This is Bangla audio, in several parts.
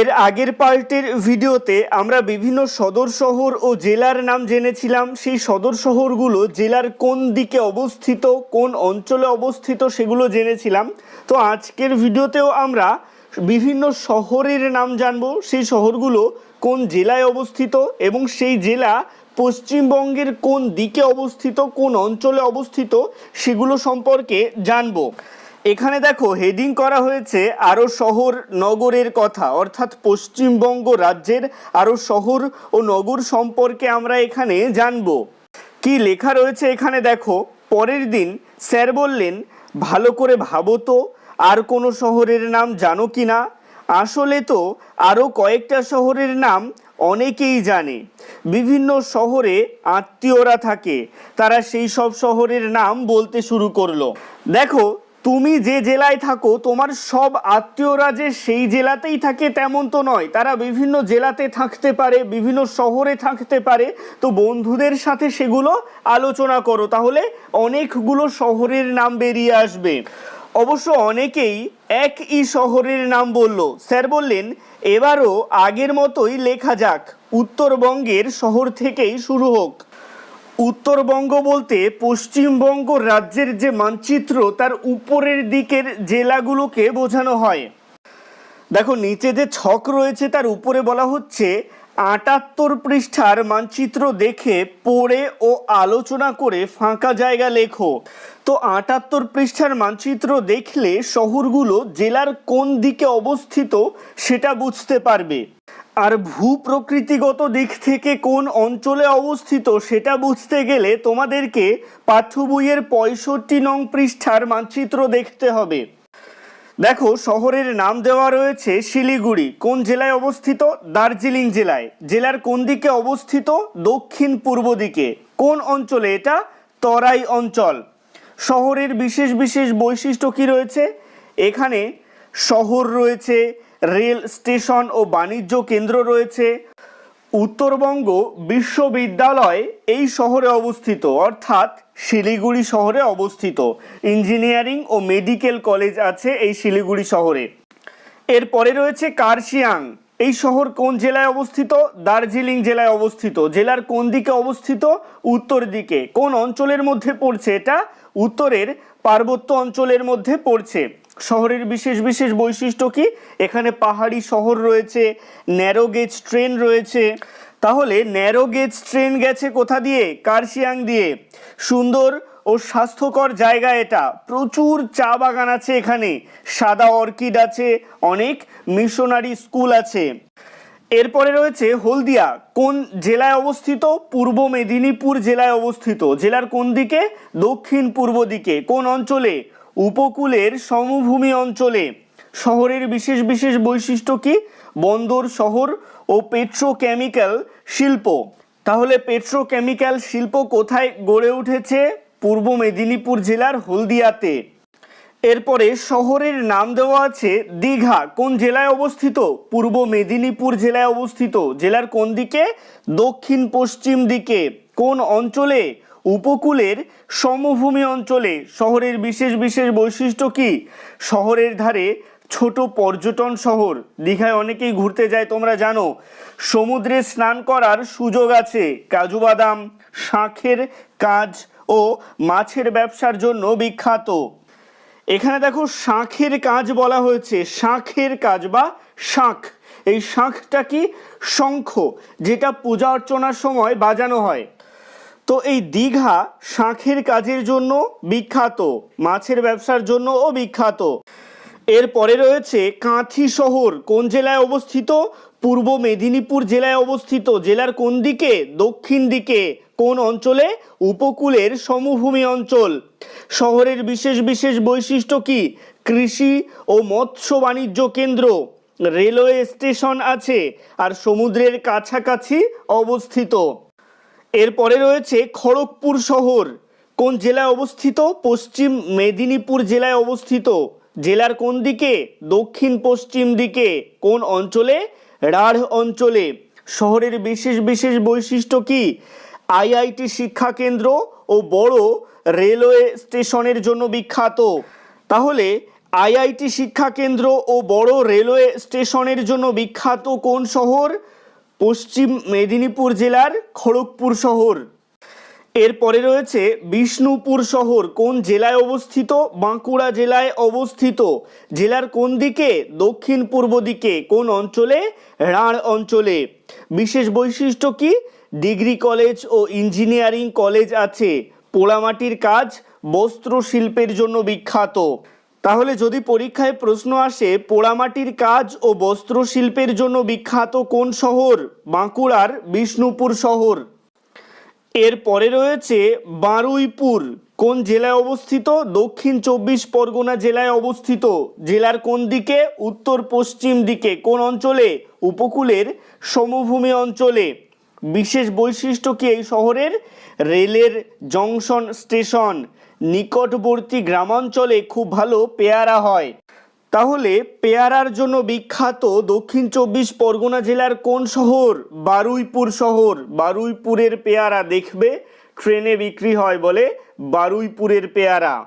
এর আগের পার্টের ভিডিওতে আমরা বিভিন্ন সদর শহর ও জেলার নাম জেনেছিলাম। সেই সদর শহরগুলো জেলার কোন দিকে অবস্থিত, কোন অঞ্চলে অবস্থিত সেগুলো জেনেছিলাম। তো আজকের ভিডিওতেও আমরা বিভিন্ন শহরের নাম জানব। সেই শহরগুলো কোন জেলায় অবস্থিত এবং সেই জেলা পশ্চিমবঙ্গের কোন দিকে অবস্থিত, কোন অঞ্চলে অবস্থিত সেগুলো সম্পর্কে জানব। এখানে দেখো হেডিং করা হয়েছে আরও শহর নগরের কথা, অর্থাৎ পশ্চিমবঙ্গ রাজ্যের আরও শহর ও নগর সম্পর্কে আমরা এখানে জানব। কি লেখা রয়েছে এখানে দেখো, পরের দিন স্যার বললেন, ভালো করে ভাবো তো, আর কোনো শহরের নাম জানো কি না? আসলে তো আরও কয়েকটা শহরের নাম অনেকেই জানে। বিভিন্ন শহরে আত্মীয়রা থাকে, তারা সেই সব শহরের নাম বলতে শুরু করল। দেখো তুমি যে জেলায় থাকো, তোমার সব আত্মীয়রা যে সেই জেলাতেই থাকে তেমন তো নয়। তারা বিভিন্ন জেলাতে থাকতে পারে, বিভিন্ন শহরে থাকতে পারে। তো বন্ধুদের সাথে সেগুলো আলোচনা করো, তাহলে অনেকগুলো শহরের নাম বেরিয়ে আসবে। অবশ্য অনেকেই একই শহরের নাম বলল। স্যার বললেন, এবারও আগের মতোই লেখা যাক। উত্তরবঙ্গের শহর থেকেই শুরু হোক। উত্তরবঙ্গ বলতে পশ্চিমবঙ্গ রাজ্যের যে মানচিত্র, তার উপরের দিকের জেলাগুলোকে বোঝানো হয়। দেখো, নিচে যে ছক রয়েছে, তার উপরে বলা হচ্ছে, আটাত্তর পৃষ্ঠার মানচিত্র দেখে পড়ে ও আলোচনা করে ফাঁকা জায়গা লেখো। তো আটাত্তর পৃষ্ঠার মানচিত্র দেখলে শহরগুলো জেলার কোন দিকে অবস্থিত সেটা বুঝতে পারবে। আর ভূ প্রকৃতিগত দিক থেকে কোন অঞ্চলে অবস্থিত সেটা বুঝতে গেলে তোমাদেরকে পাঠ্য বইয়ের পঁয়ষট্টি নং পৃষ্ঠার মানচিত্র দেখতে হবে। দেখো, শহরের নাম দেওয়া রয়েছে শিলিগুড়ি। কোন জেলায় অবস্থিত? দার্জিলিং জেলায়। জেলার কোন দিকে অবস্থিত? দক্ষিণ পূর্ব দিকে। কোন অঞ্চলে এটা? তরাই অঞ্চল। শহরের বিশেষ বিশেষ বৈশিষ্ট্য কি রয়েছে? এখানে শহর রয়েছে, রেল স্টেশন ও বাণিজ্য কেন্দ্র রয়েছে। উত্তরবঙ্গ বিশ্ববিদ্যালয় এই শহরে অবস্থিত, অর্থাৎ শিলিগুড়ি শহরে অবস্থিত। ইঞ্জিনিয়ারিং ও মেডিকেল কলেজ আছে এই শিলিগুড়ি শহরে। এরপরে রয়েছে কার্শিয়াং। এই শহর কোন জেলায় অবস্থিত? দার্জিলিং জেলায় অবস্থিত। জেলার কোন দিকে অবস্থিত? উত্তর দিকে। কোন অঞ্চলের মধ্যে পড়ছে এটা? উত্তরের পার্বত্য অঞ্চলের মধ্যে পড়ছে। শহরের বিশেষ বিশেষ বৈশিষ্ট্য কি? এখানে পাহাড়ি শহর রয়েছে ন্যারো গেজ ট্রেন রয়েছে। তাহলে ন্যারো গেজ ট্রেন গেছে কোথা দিয়ে? কার্শিয়াং দিয়ে। সুন্দর ও স্বাস্থ্যকর জায়গা এটা। প্রচুর চা বাগান আছে এখানে। সাদা অর্কিড আছে, অনেক মিশনারি স্কুল আছে। এরপরে রয়েছে হলদিয়া, কোন জেলায় অবস্থিত? পূর্ব মেদিনীপুর জেলায় অবস্থিত। জেলার কোন দিকে? দক্ষিণ পূর্ব দিকে। কোন অঞ্চলে? উপকূলের সমভূমি অঞ্চলে। শহরের বিশেষ বিশেষ বৈশিষ্ট্য কি? বন্দর, শহর ও পেট্রোকেমিক্যাল শিল্প। তাহলে পেট্রোকেমিক্যাল শিল্প কোথায় গড়ে উঠেছে? পূর্ব মেদিনীপুর জেলার হলদিয়াতে। এরপরে শহরের নাম দেওয়া আছে দীঘা। কোন জেলায় অবস্থিত? পূর্ব মেদিনীপুর জেলায় অবস্থিত। জেলার কোন দিকে? দক্ষিণ পশ্চিম দিকে। কোন অঞ্চলে? উপকূলের সমভূমি অঞ্চলে। শহরের বিশেষ বিশেষ বৈশিষ্ট্য কি? শহরের ধারে ছোট পর্যটন শহর। দীঘায় অনেকেই ঘুরতে যায়, তোমরা জানো। সমুদ্রে স্নান করার সুযোগ আছে। কাজু বাদাম, শাঁখের কাজ ও মাছের ব্যবসার জন্য বিখ্যাত। এখানে দেখো শাঁখের কাজ বলা হয়েছে। শাঁখের কাজ বা শাঁখ। এই শাঁখটা কি? শঙ্খ, যেটা পূজা অর্চনার সময় বাজানো হয়। তো এই দীঘা শাঁখের কাজের জন্য বিখ্যাত, মাছের ব্যবসার জন্যও বিখ্যাত। এরপরে রয়েছে কাঁথি শহর, কোন জেলায় অবস্থিত? পূর্ব মেদিনীপুর জেলায় অবস্থিত। জেলার কোন দিকে? দক্ষিণ দিকে। কোন অঞ্চলে উপকূলের সমভূমি অঞ্চল? শহরের বিশেষ বিশেষ বৈশিষ্ট্য কি? কৃষি ও মৎস্য বাণিজ্য কেন্দ্র? রেলওয়ে স্টেশন আছে আর সমুদ্রের কাছাকাছি অবস্থিত। এরপরে রয়েছে খড়গপুর শহর। কোন জেলায় অবস্থিত? পশ্চিম মেদিনীপুর জেলায় অবস্থিত। জেলার কোন দিকে? দক্ষিণ পশ্চিম দিকে। কোন অঞ্চলে? রাঢ় অঞ্চলে। শহরের বিশেষ বিশেষ বৈশিষ্ট্য কি? আইআইটি শিক্ষা কেন্দ্র ও বড় রেলওয়ে স্টেশনের জন্য বিখ্যাত। তাহলে আইআইটি শিক্ষা কেন্দ্র ও বড় রেলওয়ে স্টেশনের জন্য বিখ্যাত কোন শহর? পশ্চিম মেদিনীপুর জেলার খড়গপুর শহর। এরপরে রয়েছে বিষ্ণুপুর শহর, কোন জেলায় অবস্থিত? বাঁকুড়া জেলায় অবস্থিত। জেলার কোন দিকে? দক্ষিণ পূর্ব দিকে। কোন অঞ্চলে? রাঢ় অঞ্চলে। বিশেষ বৈশিষ্ট্য কি? ডিগ্রি কলেজ ও ইঞ্জিনিয়ারিং কলেজ আছে। পোড়ামাটির কাজ বস্ত্র শিল্পের জন্য বিখ্যাত। তাহলে যদি পরীক্ষায় প্রশ্ন আসে, পোড়ামাটির কাজ ও বস্ত্র শিল্পের জন্য বিখ্যাত কোন শহর? বাঁকুড়ার বিষ্ণুপুর শহর। এরপরে রয়েছে বারুইপুর। কোন জেলায় অবস্থিত? দক্ষিণ চব্বিশ পরগনা জেলায় অবস্থিত। জেলার কোন দিকে? উত্তর পশ্চিম দিকে। কোন অঞ্চলে? উপকূলের সমভূমি অঞ্চলে। বিশেষ বৈশিষ্ট্য কি এই শহরের? রেলের জংশন স্টেশন নিকটবর্তী গ্রামাঞ্চলে খুব ভালো পেয়ারা হয়। তাহলে পেয়ারার জন্য বিখ্যাত দক্ষিণ চব্বিশ পরগনা জেলার কোন শহর? বারুইপুর শহর। বারুইপুরের পেয়ারা দেখবে, ট্রেনে বিক্রি হয় বলে বারুইপুরের পেয়ারা।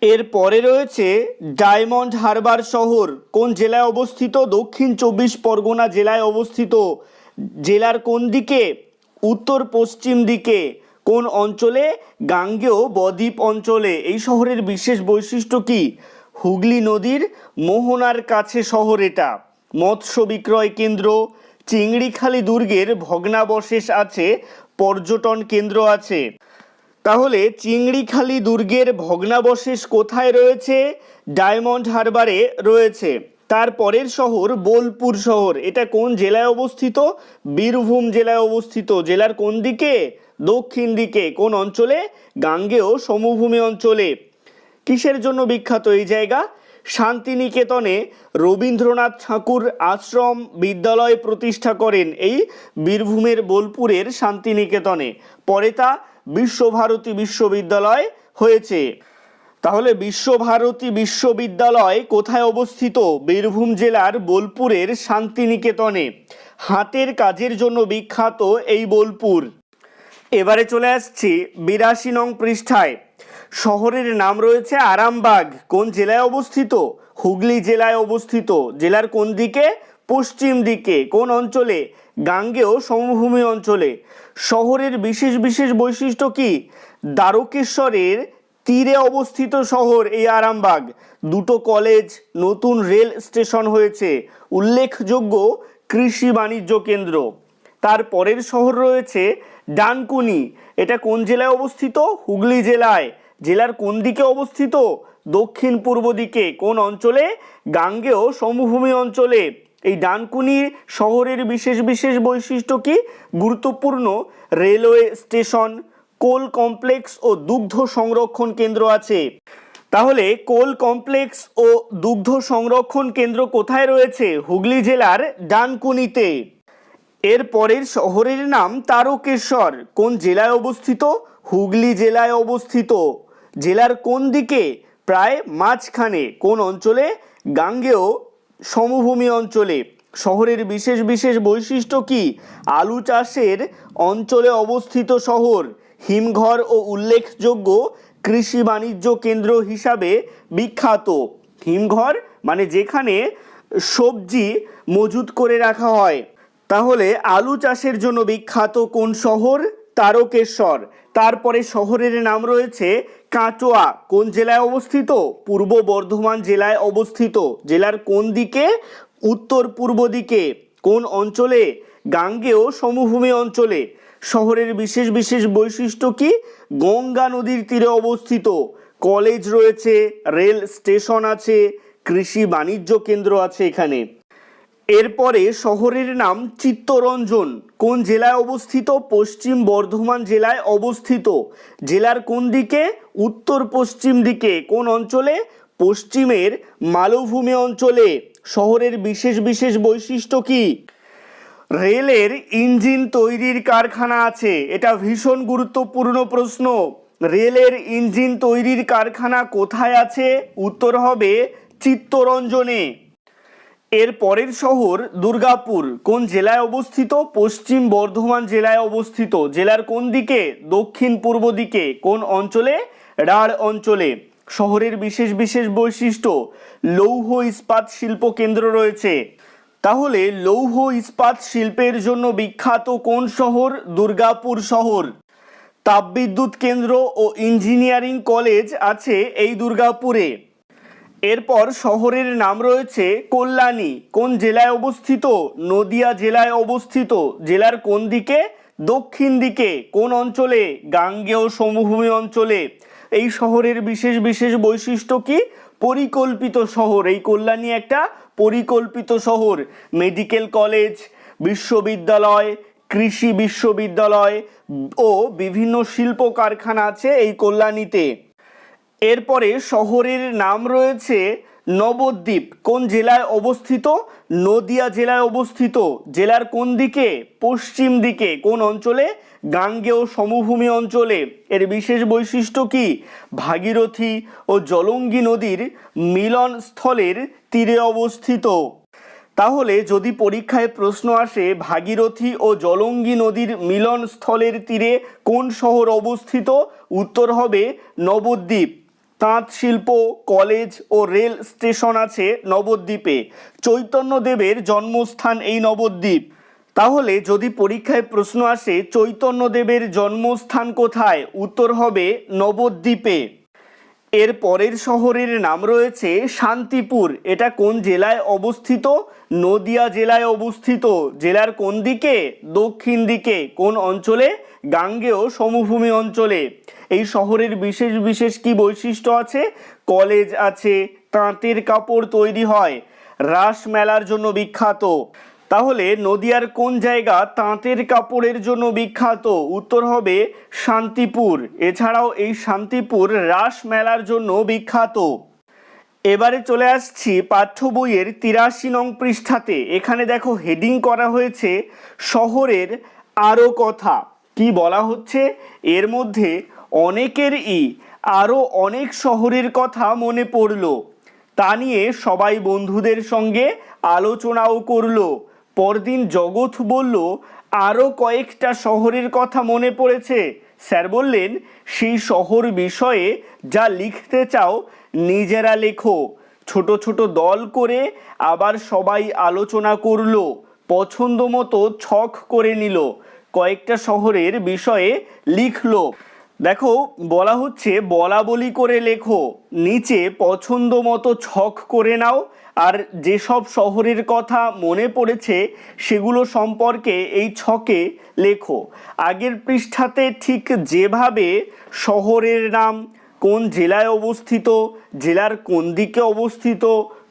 এর পরে রয়েছে ডায়মন্ড হারবার শহর। কোন জেলায় অবস্থিত? দক্ষিণ চব্বিশ পরগনা জেলায় অবস্থিত। জেলার কোন দিকে? উত্তর, পশ্চিম দিকে। কোন অঞ্চলে? গাঙ্গেয় বদ্বীপ অঞ্চলে। এই শহরের বিশেষ বৈশিষ্ট্য কি? হুগলি নদীর মোহনার কাছে শহর এটা। মৎস্য বিক্রয় কেন্দ্র। চিংড়িখালি দুর্গের ভগ্নাবশেষ আছে। পর্যটন কেন্দ্র আছে। তাহলে চিংড়িখালি দুর্গের ভগ্নাবশেষ কোথায় রয়েছে? ডায়মন্ড হারবারে রয়েছে। তার পরের শহর বোলপুর শহর। এটা কোন জেলায় অবস্থিত? বীরভূম জেলায় অবস্থিত। জেলার কোন দিকে? দক্ষিণ দিকে। কোন অঞ্চলে? গাঙ্গেয় সমভূমি অঞ্চলে। কিসের জন্য বিখ্যাত এই জায়গা? শান্তিনিকেতনে রবীন্দ্রনাথ ঠাকুর আশ্রম বিদ্যালয় প্রতিষ্ঠা করেন এই বীরভূমের বোলপুরের শান্তিনিকেতনে। পরে তা বিশ্বভারতী বিশ্ববিদ্যালয় হয়েছে। তাহলে বিশ্বভারতী বিশ্ববিদ্যালয় কোথায় অবস্থিত? বীরভূম জেলার বোলপুরের শান্তিনিকেতনে। হাতের কাজের জন্য বিখ্যাত এই বোলপুর। এবারে চলে আসছি বিরাশি নং পৃষ্ঠায়। শহরের নাম রয়েছে আরামবাগ। কোন জেলায় অবস্থিত? হুগলি জেলায় অবস্থিত। জেলার কোন দিকে? পশ্চিম দিকে। কোন অঞ্চলে? গাঙ্গেয় সমভূমি অঞ্চলে। শহরের বিশেষ বিশেষ বৈশিষ্ট্য কি? দ্বারকেশ্বরের তীরে অবস্থিত শহর এই আরামবাগ। দুটো কলেজ, নতুন রেল স্টেশন হয়েছে। উল্লেখযোগ্য কৃষি বাণিজ্য কেন্দ্র। তার পরের শহর রয়েছে ডানকুনি। এটা কোন জেলায় অবস্থিত? হুগলি জেলায়। জেলার কোন দিকে অবস্থিত? দক্ষিণ পূর্ব দিকে। কোন অঞ্চলে? গাঙ্গেয় সমভূমি অঞ্চলে। এই ডানকুনি শহরের বিশেষ বিশেষ বৈশিষ্ট্য কি? গুরুত্বপূর্ণ রেলওয়ে স্টেশন। কোল কমপ্লেক্স ও দুগ্ধ সংরক্ষণ কেন্দ্র আছে। তাহলে কোল কমপ্লেক্স ও দুগ্ধ সংরক্ষণ কেন্দ্র কোথায় রয়েছে? হুগলি জেলার ডানকুনিতে। এর পরের শহরের নাম তারকেশ্বর। কোন জেলায় অবস্থিত? হুগলি জেলায় অবস্থিত। জেলার কোন দিকে? প্রায় মাঝখানে। কোন অঞ্চলে? গাঙ্গেয় সমভূমি অঞ্চলে। শহরের বিশেষ বিশেষ বৈশিষ্ট্য কি? আলু চাষের অঞ্চলে অবস্থিত শহর। হিমঘর ও উল্লেখযোগ্য কৃষি বাণিজ্য কেন্দ্র হিসাবে বিখ্যাত। হিমঘর মানে যেখানে সবজি মজুত করে রাখা হয়। তাহলে আলু চাষের জন্য বিখ্যাত কোন শহর? তারকেশ্বর। তারপরে শহরের নাম রয়েছে কাটোয়া কোন জেলায় অবস্থিত? পূর্ব বর্ধমান জেলায় অবস্থিত। জেলার কোন দিকে? উত্তর পূর্ব দিকে। কোন অঞ্চলে? গাঙ্গেয় সমভূমি অঞ্চলে। শহরের বিশেষ বিশেষ বৈশিষ্ট্য কি? গঙ্গা নদীর তীরে অবস্থিত। কলেজ রয়েছে, রেল স্টেশন আছে, কৃষি বাণিজ্য কেন্দ্র আছে এখানে। এরপরে শহরের নাম চিত্তরঞ্জন। কোন জেলায় অবস্থিত? পশ্চিম বর্ধমান জেলায় অবস্থিত। জেলার কোন দিকে? উত্তর পশ্চিম দিকে। কোন অঞ্চলে? পশ্চিমের মালভূমি অঞ্চলে। শহরের বিশেষ বিশেষ বৈশিষ্ট্য কি? রেলের ইঞ্জিন তৈরির কারখানা আছে। এটা ভীষণ গুরুত্বপূর্ণ প্রশ্ন। রেলের ইঞ্জিন তৈরির কারখানা কোথায় আছে? উত্তর হবে চিত্তরঞ্জনে। এর পরের শহর দুর্গাপুর। কোন জেলায় অবস্থিত? পশ্চিম বর্ধমান জেলায় অবস্থিত। জেলার কোন দিকে? দক্ষিণ পূর্ব দিকে। কোন অঞ্চলে? রাঢ় অঞ্চলে। শহরের বিশেষ বিশেষ বৈশিষ্ট্য। লৌহ ইস্পাত শিল্প কেন্দ্র রয়েছে। তাহলে লৌহ ইস্পাত শিল্পের জন্য বিখ্যাত কোন শহর? দুর্গাপুর শহর। তাপবিদ্যুৎ কেন্দ্র ও ইঞ্জিনিয়ারিং কলেজ আছে এই দুর্গাপুরে। এরপর শহরের নাম রয়েছে কল্যাণী। কোন জেলায় অবস্থিত? নদিয়া জেলায় অবস্থিত। জেলার কোন দিকে? দক্ষিণ দিকে। কোন অঞ্চলে? গাঙ্গেয় সমভূমি অঞ্চলে। এই শহরের বিশেষ বিশেষ বৈশিষ্ট্য কি? পরিকল্পিত শহর। এই কল্যাণী একটা পরিকল্পিত শহর মেডিকেল কলেজ বিশ্ববিদ্যালয়, কৃষি বিশ্ববিদ্যালয় ও বিভিন্ন শিল্প কারখানা আছে এই কল্যাণীতে। এরপরে শহরের নাম রয়েছে নবদ্বীপ। কোন জেলায় অবস্থিত? নদিয়া জেলায় অবস্থিত। জেলার কোন দিকে? পশ্চিম দিকে। কোন অঞ্চলে? গাঙ্গেয় সমভূমি অঞ্চলে এর বিশেষ বৈশিষ্ট্য কি? ভাগীরথী ও জলঙ্গি নদীর মিলন স্থলের তীরে অবস্থিত। তাহলে যদি পরীক্ষায় প্রশ্ন আসে, ভাগীরথী ও জলঙ্গি নদীর মিলন স্থলের তীরে কোন শহর অবস্থিত? উত্তর হবে নবদ্বীপ। তাঁত শিল্প, কলেজ ও রেল স্টেশন আছে নবদ্বীপে। চৈতন্যদেবের জন্মস্থান এই নবদ্বীপ। তাহলে যদি পরীক্ষায় প্রশ্ন আসে, চৈতন্যদেবের জন্মস্থান কোথায়? উত্তর হবে নবদ্বীপে। এর পরের শহরের নাম রয়েছে শান্তিপুর। এটা কোন জেলায় অবস্থিত? নদিয়া জেলায় অবস্থিত। জেলার কোন দিকে? দক্ষিণ দিকে। কোন অঞ্চলে? গাঙ্গেয় সমভূমি অঞ্চলে। এই শহরের বিশেষ বিশেষ কি বৈশিষ্ট্য আছে? কলেজ আছে, তাঁতের কাপড় তৈরি হয়, রাস মেলার জন্য বিখ্যাত। তাহলে নদিয়ার কোন জায়গা তাঁতের কাপড়ের জন্য বিখ্যাত? উত্তর হবে শান্তিপুর। এছাড়াও এই শান্তিপুর রাস মেলার জন্য বিখ্যাত। এবারে চলে আসছি পাঠ্য বইয়ের তিরাশি নং পৃষ্ঠাতে। এখানে দেখো হেডিং করা হয়েছে শহরের আরও কথা। কি বলা হচ্ছে? এর মধ্যে অনেকেরই আরও অনেক শহরের কথা মনে পড়ল। তা নিয়ে সবাই বন্ধুদের সঙ্গে আলোচনাও করল। পরদিন জগৎ বলল আরও কয়েকটা শহরের কথা মনে পড়েছে। স্যার বললেন, সেই শহর বিষয়ে যা লিখতে চাও, নিজেরা লেখো। ছোট ছোট দল করে আবার সবাই আলোচনা করল পছন্দ মতো ছক করে নিল, কয়েকটা শহরের বিষয়ে লিখলো। দেখো, বলা হচ্ছে বলা বলি করে লেখো, নিচে পছন্দ মতো ছক করে নাও, আর যেসব শহরের কথা মনে পড়েছে সেগুলো সম্পর্কে এই ছকে লেখো। আগের পৃষ্ঠাতে ঠিক যেভাবে শহরের নাম, কোন জেলায় অবস্থিত, জেলার কোন দিকে অবস্থিত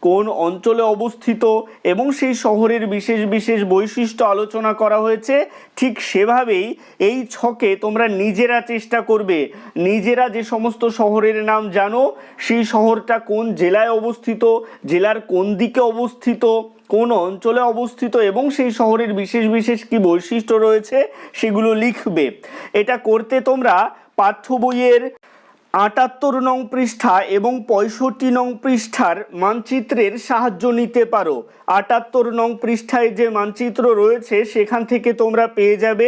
কোন অঞ্চলে অবস্থিত এবং সেই শহরের বিশেষ বিশেষ বৈশিষ্ট্য আলোচনা করা হয়েছে, ঠিক সেভাবেই এই ছকে তোমরা নিজেরা চেষ্টা করবে। নিজেরা যে সমস্ত শহরের নাম জানো, সেই শহরটা কোন জেলায় অবস্থিত, জেলার কোন দিকে অবস্থিত, কোন অঞ্চলে অবস্থিত এবং সেই শহরের বিশেষ বিশেষ কি বৈশিষ্ট্য রয়েছে, সেগুলো লিখবে। এটা করতে তোমরা পাঠ্য বইয়ের আটাত্তর নং পৃষ্ঠা এবং পঁয়ষট্টি নং পৃষ্ঠার মানচিত্রের সাহায্য নিতে পারো। আটাত্তর নং পৃষ্ঠায় যে মানচিত্র রয়েছে, সেখান থেকে তোমরা পেয়ে যাবে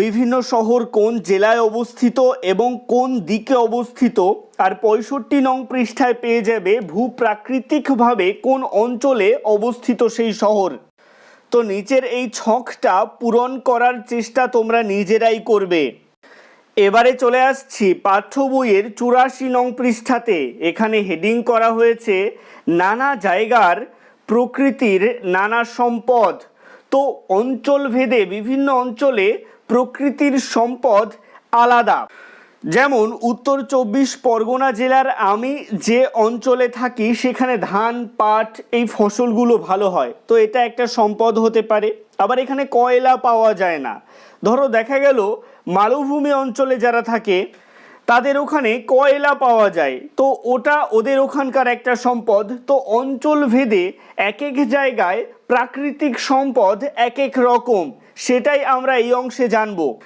বিভিন্ন শহর কোন জেলায় অবস্থিত এবং কোন দিকে অবস্থিত। আর পঁয়ষট্টি নং পৃষ্ঠায় পেয়ে যাবে ভূপ্রাকৃতিকভাবে কোন অঞ্চলে অবস্থিত সেই শহর। তো নিচের এই ছকটা পূরণ করার চেষ্টা তোমরা নিজেরাই করবে। এবারে চলে আসছি পাঠ্য বইয়ের চুরাশি নং পৃষ্ঠাতে। এখানে হেডিং করা হয়েছে নানা জায়গার প্রকৃতির নানা সম্পদ। তো অঞ্চল ভেদে বিভিন্ন অঞ্চলে প্রকৃতির সম্পদ আলাদা। যেমন উত্তর চব্বিশ পরগনা জেলার আমি যে অঞ্চলে থাকি, সেখানে ধান, পাট এই ফসলগুলো ভালো হয়। তো এটা একটা সম্পদ হতে পারে। আবার এখানে কয়লা পাওয়া যায় না। ধরো দেখা গেল মালভূমি অঞ্চলে যারা থাকে, তাদের ওখানে কয়লা পাওয়া যায়। তো ওটা ওদের ওখানকার একটা সম্পদ। তো অঞ্চল ভেদে এক এক জায়গায় প্রাকৃতিক সম্পদ এক এক রকম। সেটাই আমরা এই অংশে জানব।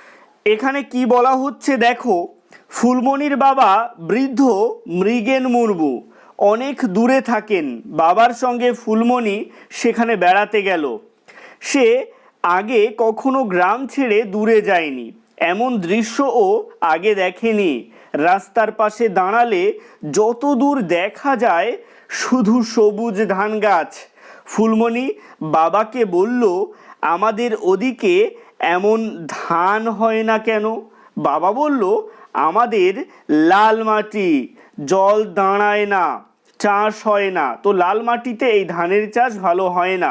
এখানে কি বলা হচ্ছে দেখো, ফুলমণির বাবা বৃদ্ধ মৃগেন মুর্মু অনেক দূরে থাকেন। বাবার সঙ্গে ফুলমণি সেখানে বেড়াতে গেল। সে আগে কখনো গ্রাম ছেড়ে দূরে যায়নি। এমন দৃশ্যও আগে দেখেনি। রাস্তার পাশে দাঁড়ালে যত দূর দেখা যায় শুধু সবুজ ধান গাছ ফুলমণি বাবাকে বলল, আমাদের ওদিকে এমন ধান হয় না কেন? বাবা বলল, আমাদের লাল মাটি, জল দাঁড়ায় না, চাষ হয় না। তো লাল মাটিতে এই ধানের চাষ ভালো হয় না।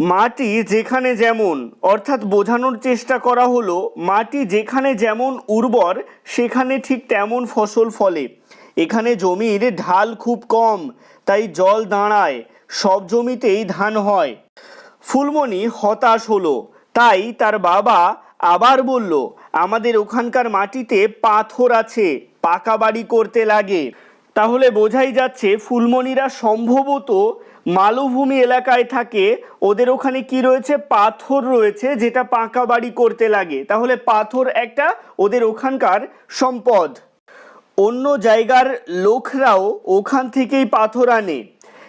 মাটি যেখানে যেমন, অর্থাৎ বোঝানোর চেষ্টা করা হলো, মাটি যেখানে যেমন উর্বর, সেখানে ঠিক তেমন ফসল ফলে। এখানে জমির ঢাল খুব কম, তাই জল দাঁড়ায়, সব জমিতেই ধান হয়। ফুলমণি হতাশ হলো, তাই তার বাবা আবার বলল, আমাদের ওখানকার মাটিতে পাথর আছে, পাকা বাড়ি করতে লাগে। তাহলে বোঝাই যাচ্ছে ফুলমণিরা সম্ভবত মালভূমি এলাকায় থাকে, ওদের ওখানে কি রয়েছে? পাথর রয়েছে, যেটা পাকা বাড়ি করতে লাগে। তাহলে পাথর একটা ওদের ওখানকার সম্পদ। অন্য জায়গার লোকরাও ওখান থেকেই পাথর আনে।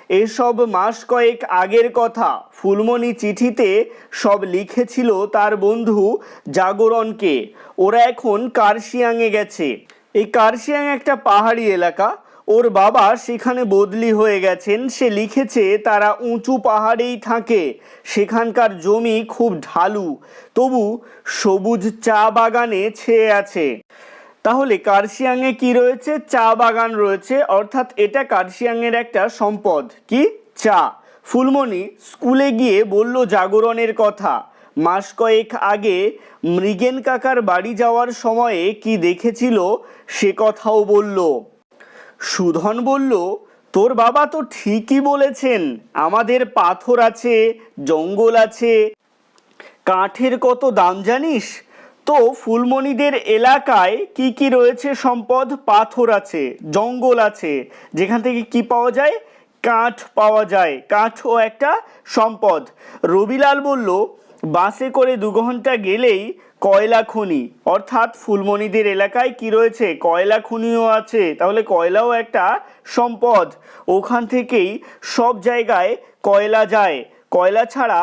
এসব মাস কয়েক আগের কথা। ফুলমণি চিঠিতে সব লিখেছিল তার বন্ধু জাগরণকে। ওরা এখন কার্শিয়াংয়ে গেছে। এই কার্শিয়াং একটা পাহাড়ি এলাকা। ওর বাবা সেখানে বদলি হয়ে গেছেন। সে লিখেছে, তারা উঁচু পাহাড়েই থাকে। সেখানকার জমি খুব ঢালু। তবু সবুজ চা বাগানে ছেয়ে আছে। তাহলে কার্শিয়াংয়ে কি রয়েছে? চা বাগান রয়েছে। অর্থাৎ এটা কার্শিয়াংয়ের একটা সম্পদ। কি? চা। ফুলমণি স্কুলে গিয়ে বলল জাগরণের কথা। মাস কয়েক আগে মৃগেন কাকার বাড়ি যাওয়ার সময়ে কি দেখেছিল? সে কথাও বলল। সুধন বলল, তোর বাবা তো ঠিকই বলেছেন, আমাদের পাথর আছে, জঙ্গল আছে। কাঠের কত দাম জানিস? তো ফুলমণিদের এলাকায় কি কি রয়েছে সম্পদ? পাথর আছে, জঙ্গল আছে। যেখান থেকে কি পাওয়া যায়? কাঠ পাওয়া যায়। কাঠও একটা সম্পদ। রবিলাল বলল, বাসে করে দু ঘণ্টা গেলেই কয়লা খনি। অর্থাৎ ফুলমণিদের এলাকায় কি রয়েছে? কয়লা খনিও আছে। তাহলে কয়লাও একটা সম্পদ। ওখান থেকেই সব জায়গায় কয়লা যায়। কয়লা ছাড়া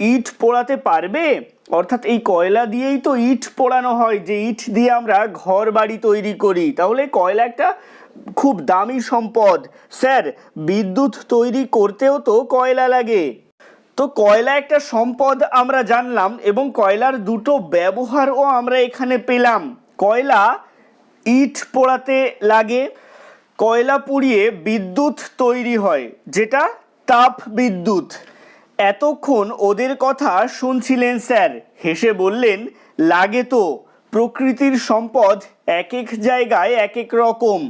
ইট পোড়াতে পারবে? অর্থাৎ এই কয়লা দিয়েই তো ইট পোড়ানো হয়। যে ইট দিয়ে আমরা ঘর বাড়ি তৈরি করি। তাহলে কয়লা একটা খুব দামি সম্পদ। স্যার, বিদ্যুৎ তৈরি করতেও তো কয়লা লাগে। তো কয়লা একটা সম্পদ আমরা জানলাম এবং কয়লার দুটো ব্যবহারও আমরা এখানে পেলাম। কয়লা ইট পোড়াতে লাগে, কয়লা পুড়িয়ে বিদ্যুৎ তৈরি হয়, যেটা তাপ বিদ্যুৎ। এতক্ষণ ওদের কথা শুনছিলেন স্যার, হেসে বললেন, লাগে তো, প্রকৃতির সম্পদ এক এক জায়গায় এক এক রকম।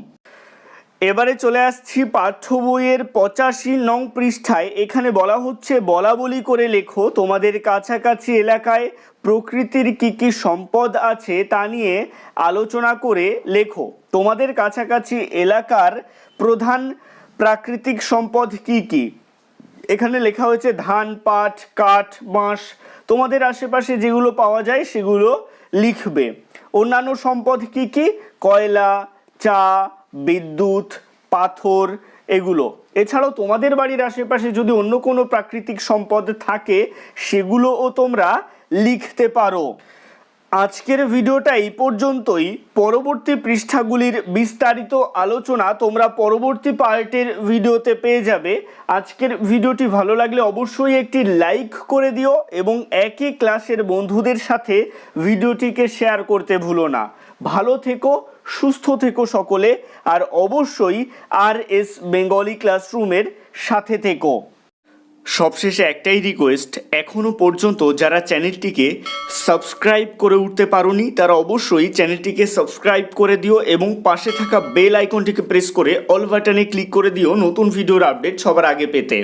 এবারে চলে আসছি পাঠ্য বইয়ের পঁচাশি নং পৃষ্ঠায়। এখানে বলা হচ্ছে বলা বলি করে লেখো, তোমাদের কাছাকাছি এলাকায় প্রকৃতির কি কি সম্পদ আছে তা নিয়ে আলোচনা করে লেখো। তোমাদের কাছাকাছি এলাকার প্রধান প্রাকৃতিক সম্পদ কি কি? এখানে লেখা হয়েছে, ধান, পাট, কাঠ, বাঁশ। তোমাদের আশেপাশে যেগুলো পাওয়া যায় সেগুলো লিখবে। অন্যান্য সম্পদ কি কি? কয়লা, চা বিদ্যুৎ, পাথর এগুলো। এছাড়াও তোমাদের বাড়ির আশেপাশে যদি অন্য কোনো প্রাকৃতিক সম্পদ থাকে, সেগুলোও তোমরা লিখতে পারো। আজকের ভিডিওটা এই পর্যন্তই। পরবর্তী পৃষ্ঠাগুলির বিস্তারিত আলোচনা তোমরা পরবর্তী পার্টের ভিডিওতে পেয়ে যাবে। আজকের ভিডিওটি ভালো লাগলে অবশ্যই একটি লাইক করে দিও এবং একই ক্লাসের বন্ধুদের সাথে ভিডিওটিকে শেয়ার করতে ভুলো না। ভালো থেকো সুস্থ থেকো সকলে, আর অবশ্যই আর এস বেঙ্গলি ক্লাসরুমের সাথে থেকো। সবশেষে একটাই রিকোয়েস্ট এখনও পর্যন্ত যারা চ্যানেলটিকে সাবস্ক্রাইব করে উঠতে পারোনি, তারা অবশ্যই চ্যানেলটিকে সাবস্ক্রাইব করে দিও এবং পাশে থাকা বেল আইকনটিকে প্রেস করে অল বাটনে ক্লিক করে দিও নতুন ভিডিওর আপডেট সবার আগে পেতে।